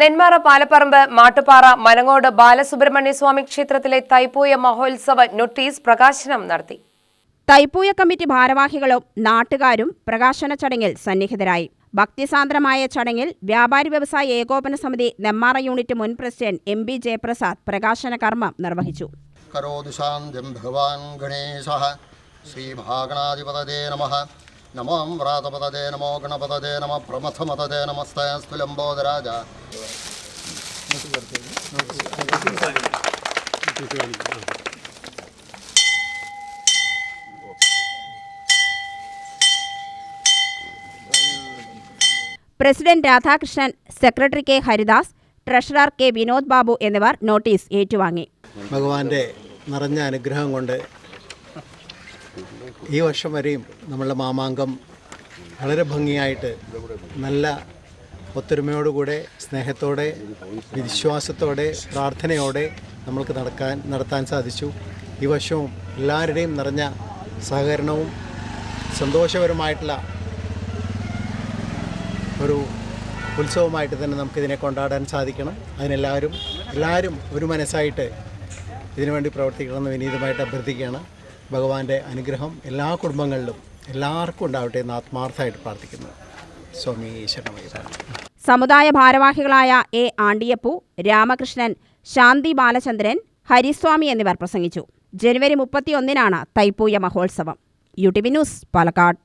നെന്മാറ പാലപ്പറമ്പ് മാട്ടുപാറ മനങ്ങോട് ബാലസുബ്രഹ്മണ്യസ്വാമി ക്ഷേത്രത്തിലെ തൈപ്പൂയ മഹോത്സവ നോട്ടീസ് പ്രകാശനം നടത്തി. തൈപ്പൂയ കമ്മിറ്റി ഭാരവാഹികളും നാട്ടുകാരും പ്രകാശന ചടങ്ങിൽ സന്നിഹിതരായി. ഭക്തിസാന്ദ്രമായ ചടങ്ങിൽ വ്യാപാരി വ്യവസായ ഏകോപന സമിതി നെന്മാറ യൂണിറ്റ് മുൻ പ്രസിഡന്റ് എം ബി ജയപ്രസാദ് പ്രകാശന കർമ്മം നിർവഹിച്ചു. ശ്രീ മഹാഗണാധിപതേ നമഃ. നമോ വ്രാതപതേ നമോ ഗണപതേ നമ പ്രമഥമതേ നമസ്തേ സ്തുലംബോധരാജ president Radhakrishnan secretary K Haridas treasurer K Vinod Babu എന്നിവർ നോട്ടീസ് ഏറ്റുവാങ്ങി. ഭഗവാന്റെ നിറഞ്ഞ അനുഗ്രഹം കൊണ്ട് ഈ വർഷം വരെയും നമ്മളുടെ മാമാങ്കം വളരെ ഭംഗിയായിട്ട് നല്ല ഒത്തൊരുമയോടുകൂടെ സ്നേഹത്തോടെ വിശ്വാസത്തോടെ പ്രാർത്ഥനയോടെ നമ്മൾക്ക് നടക്കാൻ നടത്താൻ സാധിച്ചു. ഈ വർഷവും എല്ലാവരുടെയും നിറഞ്ഞ സഹകരണവും സന്തോഷകരമായിട്ടുള്ള ഒരു ഉത്സവമായിട്ട് തന്നെ നമുക്കിതിനെ കൊണ്ടാടാൻ സാധിക്കണം. അതിനെല്ലാവരും എല്ലാവരും ഒരു മനസ്സായിട്ട് ഇതിനുവേണ്ടി പ്രവർത്തിക്കണമെന്ന് വിനീതമായിട്ട് അഭ്യർത്ഥിക്കുകയാണ്. ഭഗവാന്റെ അനുഗ്രഹം എല്ലാ കുടുംബങ്ങളിലും എല്ലാവർക്കും ഉണ്ടാവട്ടെ എന്ന് ആത്മാർത്ഥമായിട്ട് പ്രാർത്ഥിക്കുന്നു. സ്വാമി ഈശ്വരമയ്യ സമുദായ ഭാരവാഹികളായ എ ആണ്ടിയപ്പു രാമകൃഷ്ണൻ ശാന്തി ബാലചന്ദ്രൻ ഹരിസ്വാമി എന്നിവർ പ്രസംഗിച്ചു. ജനുവരി മുപ്പത്തിയൊന്നിനാണ് തൈപ്പൂയ മഹോത്സവം. U T V news Palakkad.